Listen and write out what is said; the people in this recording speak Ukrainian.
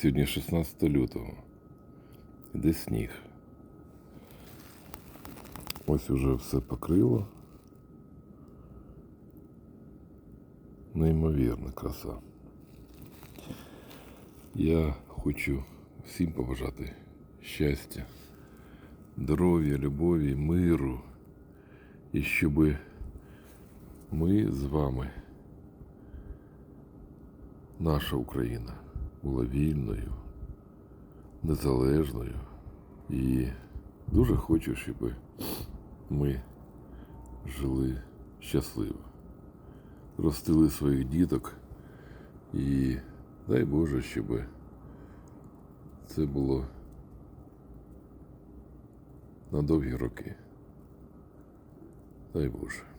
Сьогодні 16 лютого. Іде сніг. Ось уже все покрило. Неймовірна краса. Я хочу всім побажати щастя, здоров'я, любові, миру. І щоб ми з вами, наша Україна, була вільною, незалежною. І дуже хочу, щоб ми жили щасливо, ростили своїх діток і дай Боже, щоб це було на довгі роки. Дай Боже.